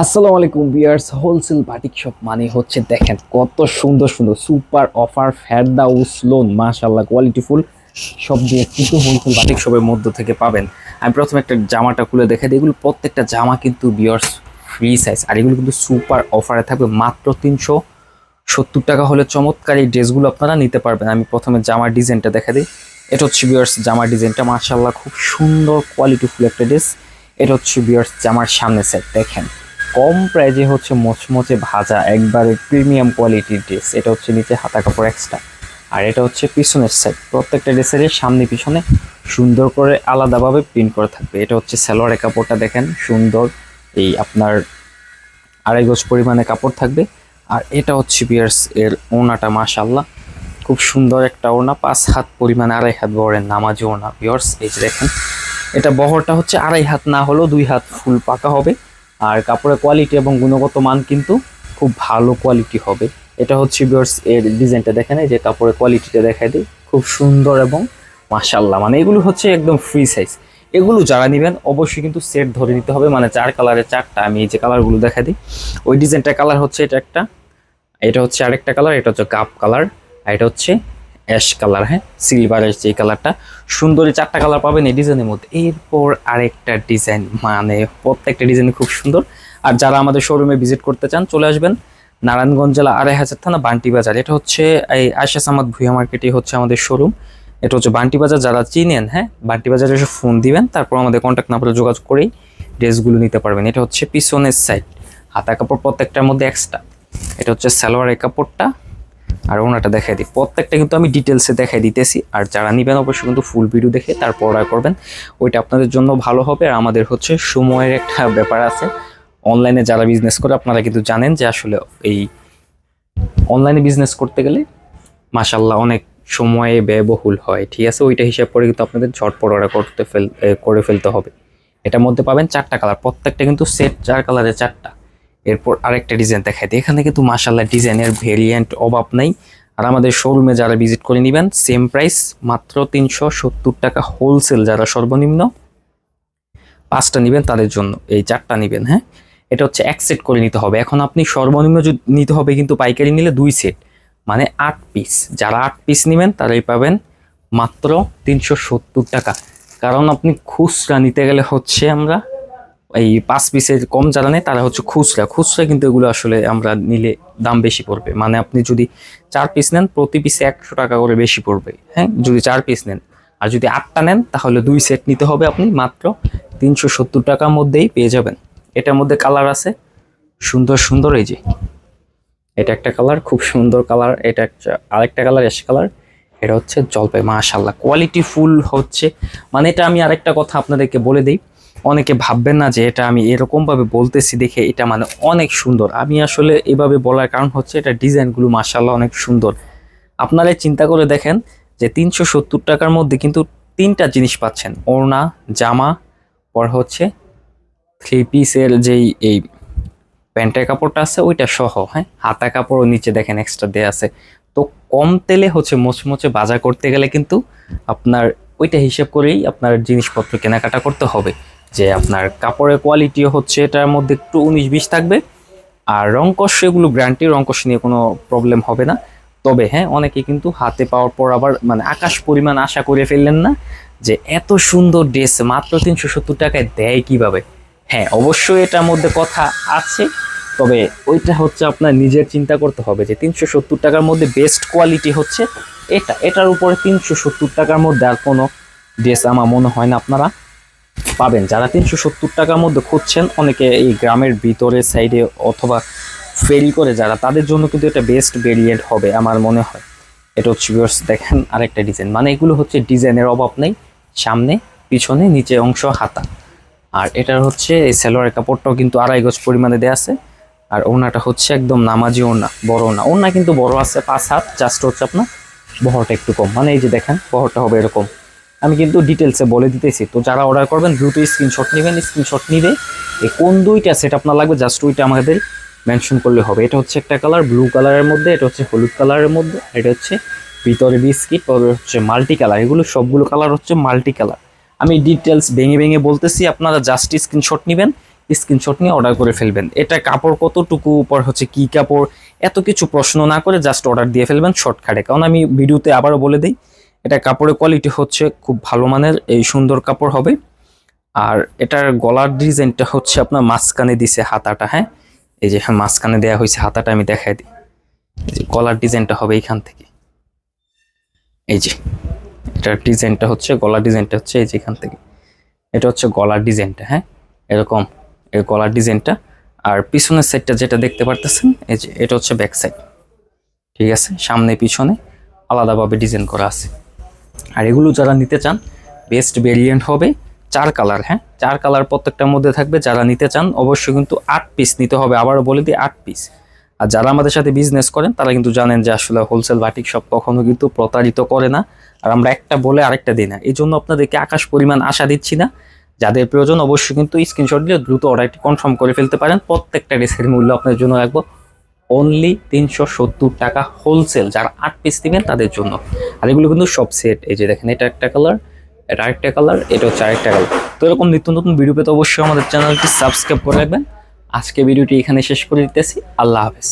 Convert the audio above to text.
আসসালামু আলাইকুম বিয়ার্স wholesale batik shop মানে হচ্ছে দেখেন কত সুন্দর সুন্দর সুপার অফার ফেরদাউস লোন মাশাল্লাহ কোয়ালিটিফুল সব দিয়ে কিন্তু হোলসেল বাটিক শপের মধ্য থেকে পাবেন। আমি প্রথমে একটা জামাটা খুলে দেখে দিই, এগুলো প্রত্যেকটা জামা কিন্তু বিয়ার্স ফ্রি সাইজ আর এগুলো কিন্তু সুপার অফারে থাকবে মাত্র তিনশো সত্তর টাকা হলে চমৎকার এই ড্রেসগুলো আপনারা নিতে পারবেন। আমি প্রথমে জামার ডিজাইনটা দেখা দিই, এটা হচ্ছে বিয়ার্স জামার ডিজাইনটা মাশাল্লাহ খুব সুন্দর কোয়ালিটিফুল একটা ড্রেস, এটা হচ্ছে বিয়ার্স জামার সামনে সাইড দেখেন। কম প্রাইজে হচ্ছে মচমচে ভাজা, একবারে প্রিমিয়াম কোয়ালিটির ড্রেস এটা হচ্ছে নিচে হাতা কাপড় এক্সট্রা আর এটা হচ্ছে পিছনের সাইড প্রত্যেকটা ড্রেসেরই সামনে পিছনে সুন্দর করে আলাদাভাবে প্রিন্ট করা থাকবে। এটা হচ্ছে সালোয়ারের কাপড়টা দেখেন, সুন্দর। এই আপনার আড়াই গজ পরিমাণে কাপড় থাকবে। আর এটা হচ্ছে বিয়ার্স এর ওনাটা মাশাল্লাহ খুব সুন্দর একটা ওনা, পাঁচ হাত পরিমাণে আড়াই হাত বহরের নামাজি ওনা। বিয়ার্স এই যে দেখেন, এটা বহরটা হচ্ছে আড়াই হাত না হলেও দুই হাত ফুল পাকা হবে। আর কাপড়ের কোয়ালিটি এবং গুণগত মান কিন্তু খুব ভালো কোয়ালিটি হবে। এটা হচ্ছে বিয়ার্স এর ডিজাইনটা দেখেন যে কাপড়ের কোয়ালিটিটা দেখাই দিই। খুব সুন্দর এবং মাশাল্লাহ মানে এগুলো হচ্ছে একদম ফ্রি সাইজ এগুলো যারা নেবেন, অবশ্যই কিন্তু সেট ধরে নিতে হবে মানে চার কালারের চারটা, আমি এই যে কালারগুলো দেখা দিই। ওই ডিজাইনটা কালার হচ্ছে এটা একটা, এটা হচ্ছে আরেকটা কালার এটা হচ্ছে কাপ কালার আর এটা হচ্ছে অ্যাশ কালার হ্যাঁ? সিলভার সিলভারের যে কালারটা। সুন্দরী চারটা কালার পাবেন এই ডিজাইনের মধ্যে। এরপর আরেকটা ডিজাইন মানে প্রত্যেকটা ডিজাইন খুব সুন্দর। আর যারা আমাদের শোরুমে ভিজিট করতে চান, চলে আসবেন নারায়ণগঞ্জ জেলা আড়াই হাজার থানা বান্টি বাজার। এটা হচ্ছে এই আয়সা সামাদ ভুইয়া মার্কেটে হচ্ছে আমাদের শোরুম এটা হচ্ছে বান্টি বাজার, যারা চিনেন হ্যাঁ? বান্টি বাজারে এসে ফোন দিবেন, তারপর আমাদের কন্ট্যাক্ট নাম্বারে যোগাযোগ করেই ড্রেসগুলো নিতে পারবেন। এটা হচ্ছে পিছনের সাইড হাতা কাপড় প্রত্যেকটার মধ্যে এক্সট্রা এটা হচ্ছে সালোয়ারের কাপড়টা। আর ওনাটা দেখাই দিই। প্রত্যেকটা কিন্তু আমি ডিটেলসে দেখাই দিতেছি। আর যারা নিবেন অবশ্যই কিন্তু ফুল ভিডিও দেখে তারপর অর্ডার করবেন। ওইটা আপনাদের জন্য ভালো হবে। আর আমাদের হচ্ছে সময়ের একটা ব্যাপার আছে। অনলাইনে যারা বিজনেস করে, আপনারা কিন্তু জানেন যে আসলে এই অনলাইনে বিজনেস করতে গেলে মাসাল্লাহ অনেক সময়ে ব্যয়বহুল হয়। ঠিক আছে? ওইটা হিসাব করে কিন্তু আপনাদের ঝটপট অর্ডার করতে ফেল করে ফেলতে হবে। এটার মধ্যে পাবেন চারটা কালার প্রত্যেকটা কিন্তু সেট চার কালারে চারটা। এরপর আরেকটা ডিজাইন দেখাই দিই। এখানে কিন্তু মাসাল্লাহ ডিজাইনের ভেরিয়েন্ট অভাব নাই। আর আমাদের শোরুমে যারা ভিজিট করে নেবেন সেম প্রাইস মাত্র তিনশো সত্তর টাকা হোলসেল যারা সর্বনিম্ন, পাঁচটা নেবেন তাদের জন্য। এই চারটা নেবেন হ্যাঁ? এটা হচ্ছে এক সেট করে নিতে হবে। এখন আপনি সর্বনিম্ন নিতে হবে কিন্তু পাইকারি নিলে দুই সেট মানে আট পিস যারা আট পিস নেবেন, তারাই পাবেন মাত্র তিনশো সত্তর টাকা। কারণ আপনি খুচরা নিতে গেলে হচ্ছে আমরা এই পাঁচ পিসের কম যারা নেয় তারা হচ্ছে খুচরা। খুচরা কিন্তু এগুলো আসলে আমরা নিলে দাম বেশি পড়বে। মানে আপনি যদি চার পিস নেন, প্রতি পিসে একশো টাকা করে বেশি পড়বে। হ্যাঁ যদি চার পিস নেন। আর যদি আটটা নেন, তাহলে দুই সেট নিতে হবে আপনি মাত্র তিনশো সত্তর টাকার মধ্যেই পেয়ে যাবেন। এটার মধ্যে কালার আছে। সুন্দর সুন্দর এই যে। এটা একটা কালার, খুব সুন্দর কালার। এটা একটা, আরেকটা কালার, এস কালার। এটা হচ্ছে জলপাই। মাশাল্লাহ কোয়ালিটি ফুল হচ্ছে। মানে এটা আমি আরেকটা কথা আপনাদেরকে বলে দিই। অনেকে ভাববেন না যে এটা আমি এরকমভাবে বলতেছি দেখে এটা মানে অনেক সুন্দর। আমি আসলে এভাবে বলার কারণ হচ্ছে এটা ডিজাইনগুলো মাশাল্লাহ অনেক সুন্দর। আপনারা চিন্তা করে দেখেন যে তিনশো সত্তর টাকার মধ্যে কিন্তু তিনটা জিনিস পাচ্ছেন। ওড়না, জামা, পর হচ্ছে থ্রি পিসের যেই এই প্যান্টের কাপড়টা আছে ওইটা সহ হ্যাঁ? হাতা কাপড়ও নিচে দেখেন এক্সট্রা দেওয়া আছে। তো কম তেলে হচ্ছে মোচমোচে বাজার করতে গেলে কিন্তু আপনার ওইটা হিসেব করেই আপনার জিনিসপত্র কেনাকাটা করতে হবে। যে আপনার কাপড়ের কোয়ালিটিও হচ্ছে এটার মধ্যে একটু উনিশ বিশ থাকবে। আর রঙ্কশ এগুলো গ্যারান্টি রঙ্কশ নিয়ে কোনো প্রবলেম হবে না। তবে হ্যাঁ অনেকে কিন্তু হাতে পাওয়ার পর আবার মানে আকাশ পরিমাণ আশা করে ফেললেন না যে এত সুন্দর ড্রেস মাত্র তিনশো সত্তর টাকায় দেয় কীভাবে? হ্যাঁ অবশ্যই এটার মধ্যে কথা আছে। তবে ওইটা হচ্ছে আপনার নিজের চিন্তা করতে হবে যে তিনশো সত্তর টাকার মধ্যে বেস্ট কোয়ালিটি হচ্ছে এটা। এটার উপরে তিনশো সত্তর টাকার মধ্যে আর কোনো ড্রেস আমার মনে হয় না আপনারা পাবেন। যারা তিনশো সত্তর টাকার মধ্যে খুঁজছেন, অনেকে এই গ্রামের ভিতরে সাইডে অথবা ফেরি করে যারা, তাদের জন্য কিন্তু এটা বেস্ট ভেরিয়েন্ট হবে আমার মনে হয়। এটা হচ্ছে viewers, দেখেন আরেকটা ডিজাইন মানে এগুলো হচ্ছে ডিজাইনের অভাব নেই। সামনে, পিছনে, নিচে অংশ, হাতা। আর এটার হচ্ছে, এই সালোয়ারের কাপড়টাও কিন্তু আড়াই গজ পরিমাণে দেওয়া আছে। আর ওনাটা হচ্ছে একদম নামাজি ওনা বড় ওনা ওনা কিন্তু বড় আছে, পাঁচ হাত জাস্ট হচ্ছে আপনার বহরটা একটু কম। মানে এই যে দেখেন, বহরটা হবে এরকম। আমি কিন্তু ডিটেলসে বলে দিতেছি। তো যারা অর্ডার করবেন, দ্রুত স্ক্রিনশট নেবেন। স্ক্রিনশট নিবে এই কোন দুইটা সেট আপনার লাগবে জাস্ট ওইটা আমাদের মেনশন করলে হবে। এটা হচ্ছে একটা কালার ব্লু কালারের মধ্যে, এটা হচ্ছে হলুদ কালারের মধ্যে এটা হচ্ছে ভিতরে বিস্কিট পরে হচ্ছে মাল্টি কালার এগুলো সবগুলো কালার হচ্ছে মাল্টি কালার আমি ডিটেলস ভেঙে ভেঙে বলতেছি, আপনারা জাস্ট স্ক্রিনশট নেবেন স্ক্রিনশট নিয়ে অর্ডার করে ফেলবেন। এটা কাপড় কতটুকু, উপর হচ্ছে কি কাপড়, এত কিছু প্রশ্ন না করে জাস্ট অর্ডার দিয়ে ফেলবেন শর্টকাটে কারণ আমি ভিডিওতে আবারও বলে দিই এটা কাপড়ের কোয়ালিটি হচ্ছে খুব ভালো মানের, এই সুন্দর কাপড় হবে। আর এটার গলার ডিজাইনটা হচ্ছে আপনার মাঝখানে দিছে হাতাটা হ্যাঁ? এই যে হ্যাঁ মাঝখানে দেওয়া হয়েছে হাতাটা আমি দেখাই দিই। যে গলার ডিজাইনটা হবে এইখান থেকে। এই যে এটার ডিজাইনটা হচ্ছে, গলার ডিজাইনটা হচ্ছে এই যে এখান থেকে। এটা হচ্ছে গলার ডিজাইনটা হ্যাঁ? এরকম, এই গলার ডিজাইনটা। আর পিছনের সাইডটা যেটা দেখতে পারতেছেন, এই যে এটা হচ্ছে ব্যাক সাইড ঠিক আছে? সামনে পিছনে আলাদাভাবে ডিজাইন করা আছে। আর এগুলো যারা নিতে চান বেস্ট ভেরিয়েন্ট হবে চার কালার হ্যাঁ? চার কালার প্রত্যেকটার মধ্যে থাকবে, যারা নিতে চান, অবশ্যই কিন্তু আট পিস নিতে হবে। আবারও বলে দিই, আট পিস আর যারা আমাদের সাথে বিজনেস করেন, তারা কিন্তু জানেন যে আসলে হোলসেল বাটিক সব কখনো কিন্তু প্রতারিত করে না। আর আমরা একটা বলে আরেকটা দিই না। এই জন্য আপনাদেরকে আকাশ পরিমাণ আশা দিচ্ছি না। যাদের প্রয়োজন, অবশ্যই কিন্তু স্ক্রিনশট দিয়ে দ্রুত অর্ডারটি কনফার্ম করে ফেলতে পারেন। প্রত্যেকটা ড্রেসের মূল্য আপনার জন্য রাখব। অনলি তিনশো সত্তর টাকা হোলসেল যারা আট পিস দিবেন তাদের জন্য। আর এগুলো কিন্তু সব সেট এই যে দেখেন, এটা একটা কালার এটা আরেকটা কালার এটা হচ্ছে আরেকটা কালার তো এরকম নিত্য নতুন ভিডিও পেতে অবশ্যই আমাদের চ্যানেলটি সাবস্ক্রাইব করে রাখবেন। আজকে ভিডিওটি এখানে শেষ করে দিতেছি। আল্লাহ হাফেজ।